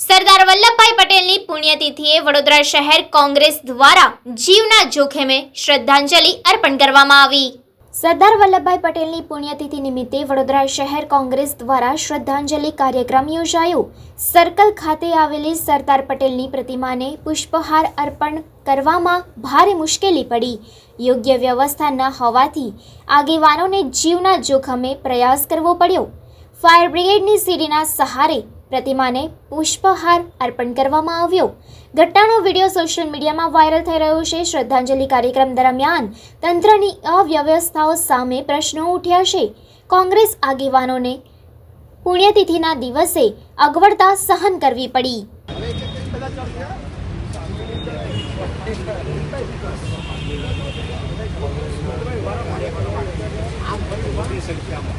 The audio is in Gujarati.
સરદાર વલ્લભભાઈ પટેલની પુણ્યતિથિએ વડોદરા શહેર કોંગ્રેસ દ્વારા જીવના જોખમે શ્રદ્ધાંજલિ અર્પણ કરવામાં આવી. સરદાર વલ્લભભાઈ પટેલની પુણ્યતિથિ નિમિત્તે વડોદરા શહેર કોંગ્રેસ દ્વારા શ્રદ્ધાંજલિ કાર્યક્રમ યોજાયો. સર્કલ ખાતે આવેલી સરદાર પટેલની પ્રતિમાને પુષ્પહાર અર્પણ કરવામાં ભારે મુશ્કેલી પડી. યોગ્ય વ્યવસ્થા ન હોવાથી આગેવાનોને જીવના જોખમે પ્રયાસ કરવો પડ્યો. ફાયર બ્રિગેડની સીડીના સહારે પ્રતિમાને પુષ્પહાર અર્પણ કરવામાં આવ્યો. ઘટનાનો વીડિયો સોશિયલ મીડિયામાં વાયરલ થઈ રહ્યો છે. શ્રદ્ધાંજલિ કાર્યક્રમ દરમિયાન તંત્રની અવ્યવસ્થાઓ સામે પ્રશ્નો ઉઠ્યા છે. કોંગ્રેસ આગેવાનોને પુણ્યતિથિના દિવસે અગવડતા સહન કરવી પડી. સંખ્યામાં